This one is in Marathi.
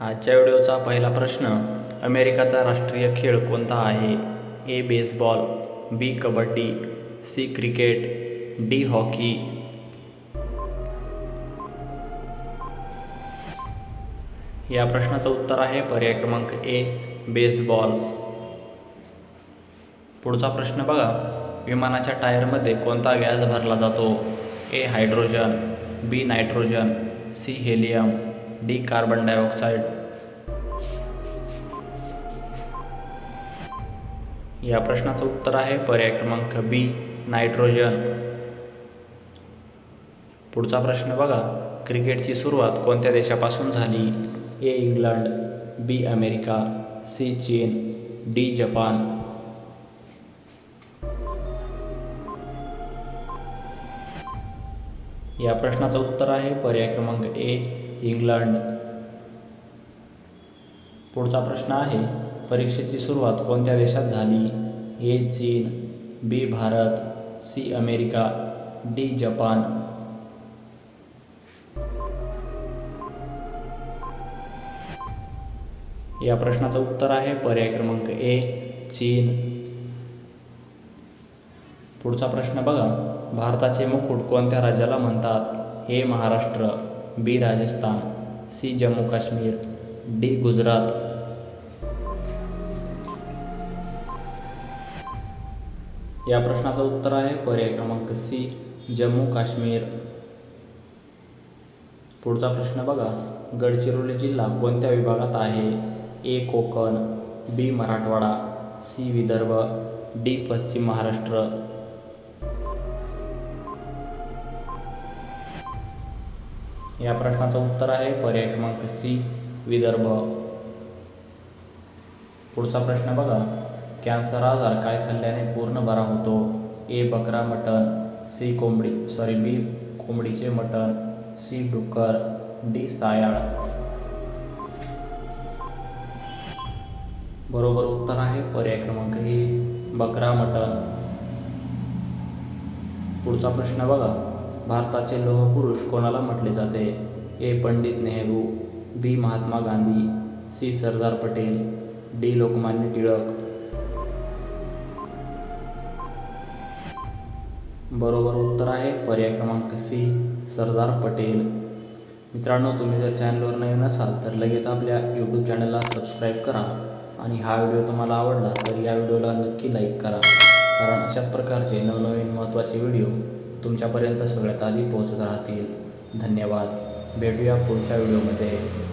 आजच्या व्हिडिओचा पहिला प्रश्न अमेरिकाचा राष्ट्रीय खेळ कोणता आहे? A baseball B kabaddi C cricket D hockey. या प्रश्नाचं उत्तर आहे पर्याय क्रमांक ए बेसबॉल. पुढचा प्रश्न बघा विमानाच्या टायरमध्ये कोणता गॅस भरला जातो? A hydrogen B nitrogen C helium. D carbon dioxide या प्रश्नाचं उत्तर आहे पर्याय क्रमांक बी नायट्रोजन. पुढचा प्रश्न बघा क्रिकेटची सुरुवात कोणत्या देशापासून झाली? A England B America C चीन डी जपान. या प्रश्नाचं उत्तर आहे पर्याय क्रमांक ए इंग्लंड. पुढचा प्रश्न आहे परीक्षेची सुरुवात कोणत्या देशात झाली? ए चीन B Bharat C America D Japan. या प्रश्नाचं उत्तर आहे पर्याय क्रमांक ए चीन. पुढचा प्रश्न बघा भारताचे मुकुट कोणत्या राज्याला म्हणतात? A Maharashtra. B Rajasthan C Jammu Kashmir D Gujarat. या प्रश्नाचं उत्तर आहे पर्याय क्रमांक सी जम्मू काश्मीर. पुढचा प्रश्न बघा गडचिरोली जिल्हा कोणत्या विभागात आहे? A Konkan B Marathwada C Vidarbha D Paschim Maharashtra. या प्रश्नाचं उत्तर आहे पर्याय क्रमांक सी विदर्भ. पुढचा प्रश्न बघा. कॅन्सर आजार काय खाल्ल्याने पूर्ण बरा होतो? ए बकरा मटण. सी कोंबडी. सॉरी बी कोंबडीचे मटण. सी डुक्कर. डी सायाळ. बरोबर उत्तर आहे पर्याय क्रमांक ए बकरा मटण. पुढचा प्रश्न बघा. भारताचे लोहपुरुष कोणाला म्हटले जाते? A. Pandit Nehru B. Mahatma Gandhi C. Sardar Patel D. Lokmanya Tilak. बरोबर उत्तर आहे पर्याय क्रमांक सी सरदार पटेल. मित्रांनो तुम्ही जर चॅनलवर नवीन असाल तर लगेच आपल्या यूट्यूब चॅनलला सबस्क्राईब करा आणि हा व्हिडिओ तुम्हाला आवडला तर या व्हिडिओला नक्की लाईक करा. कारण अशाच प्रकारचे नवनवीन महत्त्वाचे व्हिडिओ तुमच्यापर्यंत सगळ्यात आधी पोहोचत राहतील. धन्यवाद. भेटूया पुढच्या व्हिडिओमध्ये.